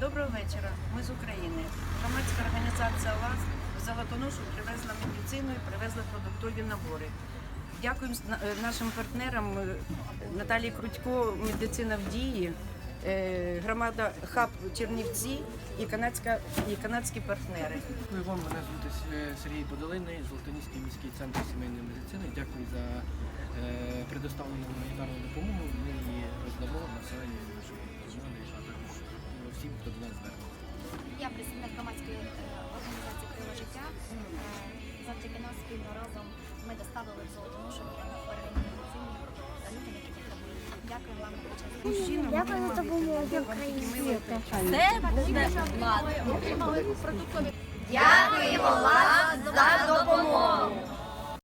Доброго вечора. Ми з України. Громадська організація ЛАЗ в Золотоношу привезла медицину і привезла продуктові набори. Дякуємо на- е, нашим партнерам е, Наталії Крутько, медицина в дії, е, громада ХАП Чернівці і, канадська, і канадські партнери. Дякую вам. Мене звати Сергій Подолиний, Золотоніський міський центр сімейної медицини. Дякую за предоставлену гуманітарну допомогу. Ми її роздамо нашої 7 до 12 березня. Я представник громадської е, організації «Крила життя. Е, завдяки нас спільно разом ми доставили в золотоношу організаційні людям. Дякую вам Дякую за допомогу Це буде влада. Дякуємо вам.